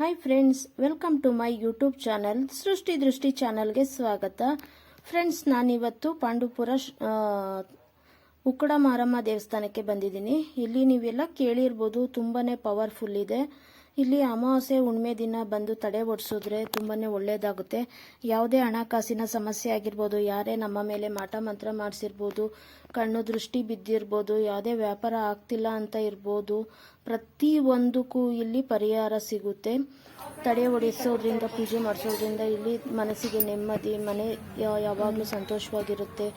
Hi friends welcome to my YouTube channel Srishti Drishti ಚಾನಲ್ಗೆ ಸ್ವಾಗತ. Friends ನಾನಿವತ್ತು ಪಾಂಡುಪುರ ಉಕ್ಕಡ ಮಾರಮ್ಮ ದೇವಸ್ಥಾನಕ್ಕೆ ಬಂದಿದ್ದೀನಿ. ಇಲ್ಲಿ ನೀವೆಲ್ಲ ಕೇಳಿರ್ಬೋದು ತುಂಬಾ ಪವರ್ಫುಲ್ ಇದೆ. ಇಲ್ಲಿ ಅಮಾವಾಸ್ಯೆ ಹುಣ್ಮೆ ದಿನ ಬಂದು ತಡೆ ಓಡಿಸಿದ್ರೆ ತುಂಬಾನೇ ಒಳ್ಳೆಯದಾಗುತ್ತೆ ಯಾವುದೇ ಹಣಕಾಸಿನ ಸಮಸ್ಯೆ ಆಗಿರ್ಬೋದು, ಯಾರೇ ನಮ್ಮ ಮೇಲೆ ಮಾಟ ಮಂತ್ರ ಮಾಡಿಸಿರ್ಬೋದು, ಕಣ್ಣು ದೃಷ್ಟಿ ಬಿದ್ದಿರ್ಬೋದು, ಯಾವುದೇ ವ್ಯಾಪಾರ ಆಗ್ತಿಲ್ಲ ಅಂತ ಇರ್ಬೋದು ಪ್ರತಿ ಒಂದಕ್ಕೂ ಇಲ್ಲಿ ಪರಿಹಾರ ಸಿಗುತ್ತೆ. ತಡೆ ಒಡಿಸೋದ್ರಿಂದ, ಪೂಜೆ ಮಾಡಿಸೋದ್ರಿಂದ ಇಲ್ಲಿ ಮನಸ್ಸಿಗೆ ನೆಮ್ಮದಿ, ಮನೆ ಯಾವಾಗಲೂ ಸಂತೋಷವಾಗಿರುತ್ತೆ.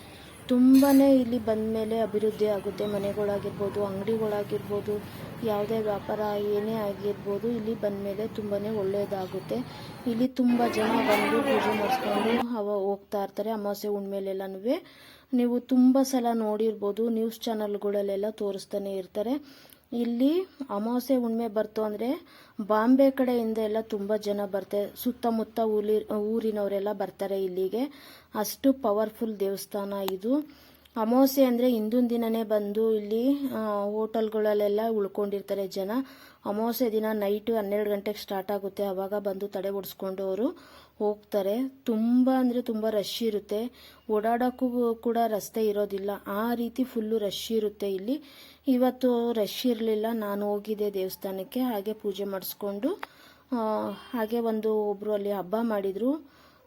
ತುಂಬಾ ಇಲ್ಲಿ ಬಂದ ಮೇಲೆ ಅಭಿವೃದ್ಧಿ ಆಗುತ್ತೆ. ಮನೆಗಳಾಗಿರ್ಬೋದು, ಅಂಗಡಿಗಳಾಗಿರ್ಬೋದು ಯಾವುದೇ ವ್ಯಾಪಾರ ಏನೇ ಆಗಿರ್ಬೋದು, ಇಲ್ಲಿ ಬಂದ ಮೇಲೆ ತುಂಬಾನೇ ಒಳ್ಳೆಯದಾಗುತ್ತೆ ಇಲ್ಲಿ ತುಂಬ ಜನ ಬಂದು ಪೂಜೆ ಮಾಡಿಸ್ಕೊಂಡು ಅವ ಹೋಗ್ತಾ ಇರ್ತಾರೆ, ಅಮಾವಾಸ್ಯೆ ಹುಣ್ಮೇಲೆಲ್ಲನೂ ನೀವು ತುಂಬ ಸಲ ನೋಡಿರ್ಬೋದು ನ್ಯೂಸ್ ಚಾನಲ್ಗಳಲ್ಲೆಲ್ಲ ತೋರಿಸ್ತಾನೆ ಇರ್ತಾರೆ. ಇಲ್ಲಿ ಅಮಾವಾಸ್ಯೆ ಹುಣ್ಮೆ ಬರ್ತು ಅಂದರೆ ಬಾಂಬೆ ಕಡೆಯಿಂದ ಎಲ್ಲ ತುಂಬ ಜನ ಬರ್ತಾರೆ ಸುತ್ತಮುತ್ತ ಊರಿ ಊರಿನವರೆಲ್ಲ ಬರ್ತಾರೆ ಇಲ್ಲಿಗೆ. ಅಷ್ಟು ಪವರ್ಫುಲ್ ದೇವಸ್ಥಾನ ಇದು. ಅಮಾವಾಸ್ಯೆ ಅಂದರೆ ಹಿಂದಿನ ದಿನನೇ ಬಂದು ಇಲ್ಲಿ ಹೋಟೆಲ್ಗಳಲ್ಲೆಲ್ಲ ಉಳ್ಕೊಂಡಿರ್ತಾರೆ ಜನ. ಅಮಾವಾಸ್ಯೆ ದಿನ ನೈಟ್ ಹನ್ನೆರಡು ಗಂಟೆಗೆ ಸ್ಟಾರ್ಟ್ ಆಗುತ್ತೆ. ಆವಾಗ ಬಂದು ತಡೆ ಒಡಿಸ್ಕೊಂಡು ಅವರು ಹೋಗ್ತಾರೆ. ತುಂಬ ಅಂದರೆ ತುಂಬ ರಶ್ ಇರುತ್ತೆ. ಓಡಾಡೋಕ್ಕೂ ಕೂಡ ರಸ್ತೆ ಇರೋದಿಲ್ಲ. ಆ ರೀತಿ ಫುಲ್ಲು ರಶ್ ಇರುತ್ತೆ ಇಲ್ಲಿ. ಇವತ್ತು ರಶ್ ಇರಲಿಲ್ಲ. ನಾನು ಹೋಗಿದ್ದೆ ದೇವಸ್ಥಾನಕ್ಕೆ. ಹಾಗೆ ಪೂಜೆ ಮಾಡಿಸ್ಕೊಂಡು ಹಾಗೆ ಒಂದು ಒಬ್ಬರು ಅಲ್ಲಿ ಹಬ್ಬ ಮಾಡಿದರು.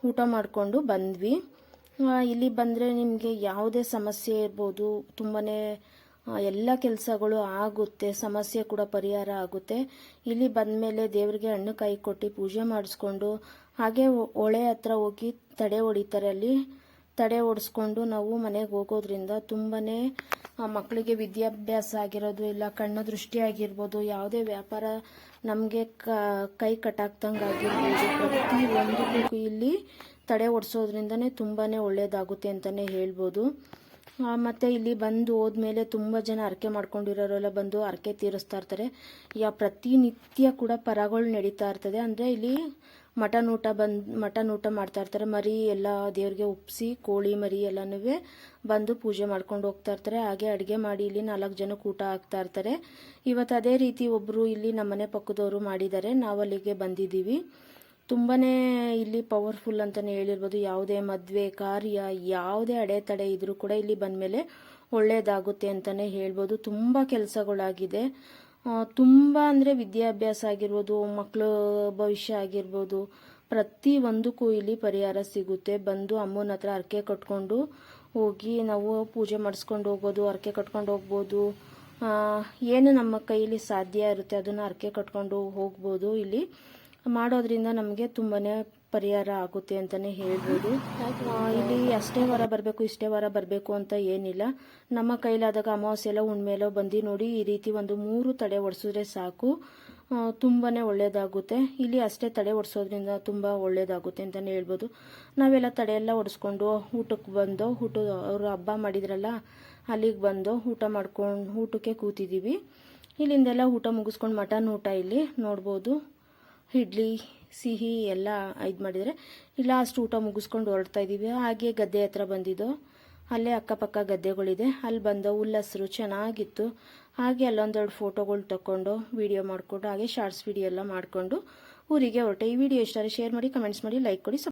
ಊಟ ಮಾಡಿಕೊಂಡು ಬಂದ್ವಿ. ಇಲ್ಲಿ ಬಂದರೆ ನಿಮಗೆ ಯಾವುದೇ ಸಮಸ್ಯೆ ಇರ್ಬೋದು ತುಂಬಾ ಎಲ್ಲ ಕೆಲಸಗಳು ಆಗುತ್ತೆ, ಸಮಸ್ಯೆ ಕೂಡ ಪರಿಹಾರ ಆಗುತ್ತೆ. ಇಲ್ಲಿ ಬಂದ ಮೇಲೆ ದೇವರಿಗೆ ಹಣ್ಣು ಕಾಯಿ ಕೊಟ್ಟು ಪೂಜೆ ಮಾಡಿಸ್ಕೊಂಡು, ಹಾಗೆ ಹೊಳೆ ಹತ್ರ ಹೋಗಿ ತಡೆ ಹೊಡಿತಾರೆ ಅಲ್ಲಿ. ತಡೆ ಓಡಿಸ್ಕೊಂಡು ನಾವು ಮನೆಗೆ ಹೋಗೋದ್ರಿಂದ ತುಂಬನೇ ಮಕ್ಕಳಿಗೆ ವಿದ್ಯಾಭ್ಯಾಸ ಆಗಿರೋದು, ಇಲ್ಲ ಕಣ್ಣು ದೃಷ್ಟಿ ಆಗಿರ್ಬೋದು, ಯಾವುದೇ ವ್ಯಾಪಾರ ನಮಗೆ ಕೈ ಕಟ್ಟಾಕ್ದಂಗೆ ಆಗಿರ್ಬೋದು. ಪ್ರತಿ ಒಂದು ಇಲ್ಲಿ ತಡೆ ಓಡಿಸೋದ್ರಿಂದನೇ ತುಂಬಾ ಒಳ್ಳೆಯದಾಗುತ್ತೆ ಅಂತಲೇ ಹೇಳ್ಬೋದು. ಮತ್ತು ಇಲ್ಲಿ ಬಂದು ಹೋದ್ಮೇಲೆ ತುಂಬ ಜನ ಅರಕೆ ಮಾಡ್ಕೊಂಡಿರೋರೆಲ್ಲ ಬಂದು ಅರಕೆ ತೀರಿಸ್ತಾ ಇರ್ತಾರೆ. ಯಾ, ಪ್ರತಿನಿತ್ಯ ಕೂಡ ಪರಗಳು ನಡೀತಾ ಇರ್ತದೆ. ಅಂದರೆ ಇಲ್ಲಿ ಮಟನ್ ಊಟ ಬಂದು, ಮಟನ್ ಊಟ ಮಾಡ್ತಾ ಇರ್ತಾರೆ. ಮರಿ ಎಲ್ಲ ದೇವ್ರಿಗೆ ಉಪ್ಸಿ, ಕೋಳಿ ಮರಿ ಎಲ್ಲನೂ ಬಂದು ಪೂಜೆ ಮಾಡ್ಕೊಂಡು ಹೋಗ್ತಾ ಇರ್ತಾರೆ. ಹಾಗೆ ಅಡುಗೆ ಮಾಡಿ ಇಲ್ಲಿ ನಾಲ್ಕು ಜನಕ್ಕೆ ಊಟ ಹಾಕ್ತಾ ಇರ್ತಾರೆ. ಇವತ್ತು ಅದೇ ರೀತಿ ಒಬ್ಬರು ಇಲ್ಲಿ ನಮ್ಮನೆ ಪಕ್ಕದವರು ಮಾಡಿದ್ದಾರೆ. ನಾವು ಅಲ್ಲಿಗೆ ಬಂದಿದ್ದೀವಿ. ತುಂಬಾನೇ ಇಲ್ಲಿ ಪವರ್ಫುಲ್ ಅಂತಲೇ ಹೇಳಿರ್ಬೋದು. ಯಾವುದೇ ಮದುವೆ, ಕಾರ್ಯ, ಯಾವುದೇ ಅಡೆತಡೆ ಇದ್ರೂ ಕೂಡ ಇಲ್ಲಿ ಬಂದಮೇಲೆ ಒಳ್ಳೆಯದಾಗುತ್ತೆ ಅಂತಲೇ ಹೇಳ್ಬೋದು. ತುಂಬ ಕೆಲಸಗಳಾಗಿದೆ. ತುಂಬ ಅಂದರೆ ವಿದ್ಯಾಭ್ಯಾಸ ಆಗಿರ್ಬೋದು ಮಕ್ಕಳ ಭವಿಷ್ಯ ಆಗಿರ್ಬೋದು ಪ್ರತಿ ಒಂದಕ್ಕೂ ಇಲ್ಲಿ ಪರಿಹಾರ ಸಿಗುತ್ತೆ. ಬಂದು ಅಮ್ಮನ ಹತ್ರ ಹರಕೆ ಕಟ್ಕೊಂಡು ಹೋಗಿ ನಾವು ಪೂಜೆ ಮಾಡಿಸ್ಕೊಂಡು ಹೋಗ್ಬೋದು, ಹರಕೆ ಕಟ್ಕೊಂಡು ಹೋಗ್ಬೋದು. ಏನು ನಮ್ಮ ಕೈಯಲ್ಲಿ ಸಾಧ್ಯ ಇರುತ್ತೆ ಅದನ್ನು ಹರಕೆ ಕಟ್ಕೊಂಡು ಹೋಗ್ಬೋದು ಇಲ್ಲಿ. ಮಾಡೋದ್ರಿಂದ ನಮಗೆ ತುಂಬಾ ಪರಿಹಾರ ಆಗುತ್ತೆ ಅಂತಲೇ ಹೇಳ್ಬೋದು. ಇಲ್ಲಿ ಅಷ್ಟೇ ವಾರ ಬರಬೇಕು, ಇಷ್ಟೇ ವಾರ ಬರಬೇಕು ಅಂತ ಏನಿಲ್ಲ. ನಮ್ಮ ಕೈಲಾದಾಗ ಅಮಾವಾಸ್ಯೆ ಎಲ್ಲ ಹುಣ್ಮೇಲೋ ಬಂದು ನೋಡಿ ಈ ರೀತಿ ಒಂದು ಮೂರು ತಡೆ ಒಡಿಸಿದ್ರೆ ಸಾಕು. ತುಂಬಾ ಒಳ್ಳೆಯದಾಗುತ್ತೆ ಇಲ್ಲಿ ಅಷ್ಟೇ ತಡೆ ಒಡಿಸೋದ್ರಿಂದ ತುಂಬ ಒಳ್ಳೆಯದಾಗುತ್ತೆ ಅಂತಲೇ ಹೇಳ್ಬೋದು. ನಾವೆಲ್ಲ ತಡೆ ಎಲ್ಲ ಒಡಿಸ್ಕೊಂಡು ಊಟಕ್ಕೆ ಬಂದು, ಊಟ ಅವರು ಹಬ್ಬ ಮಾಡಿದ್ರಲ್ಲ, ಅಲ್ಲಿಗೆ ಬಂದು ಊಟ ಮಾಡ್ಕೊಂಡು ಊಟಕ್ಕೆ ಕೂತಿದ್ದೀವಿ ಇಲ್ಲಿಂದೆಲ್ಲ ಊಟ ಮುಗಿಸ್ಕೊಂಡು ಮಟನ್ ಊಟ ಇಲ್ಲಿ ನೋಡ್ಬೋದು. ಇಡ್ಲಿ, ಸಿಹಿ ಎಲ್ಲ ಇದು ಮಾಡಿದರೆ ಅಷ್ಟು ಊಟ ಮುಗಿಸ್ಕೊಂಡು ಹೊರಡ್ತಾ ಇದ್ದೀವಿ ಹಾಗೆ ಗದ್ದೆ ಹತ್ರ ಬಂದಿದ್ದು. ಅಲ್ಲೇ ಅಕ್ಕಪಕ್ಕ ಗದ್ದೆಗಳಿದೆ. ಅಲ್ಲಿ ಬಂದ ಹುಲ್ಲಸರು ಚೆನ್ನಾಗಿತ್ತು. ಹಾಗೆ ಅಲ್ಲೊಂದೆರಡು ಫೋಟೋಗಳು ತಗೊಂಡು ವಿಡಿಯೋ ಮಾಡಿಕೊಂಡು, ಹಾಗೆ ಶಾರ್ಟ್ಸ್ ವಿಡಿಯೋ ಎಲ್ಲ ಮಾಡಿಕೊಂಡು ಊರಿಗೆ ಹೊರಟೆ. ಈ ವಿಡಿಯೋ ಇಷ್ಟ ಶೇರ್ ಮಾಡಿ ಕಮೆಂಟ್ಸ್ ಮಾಡಿ ಲೈಕ್ ಕೊಡಿ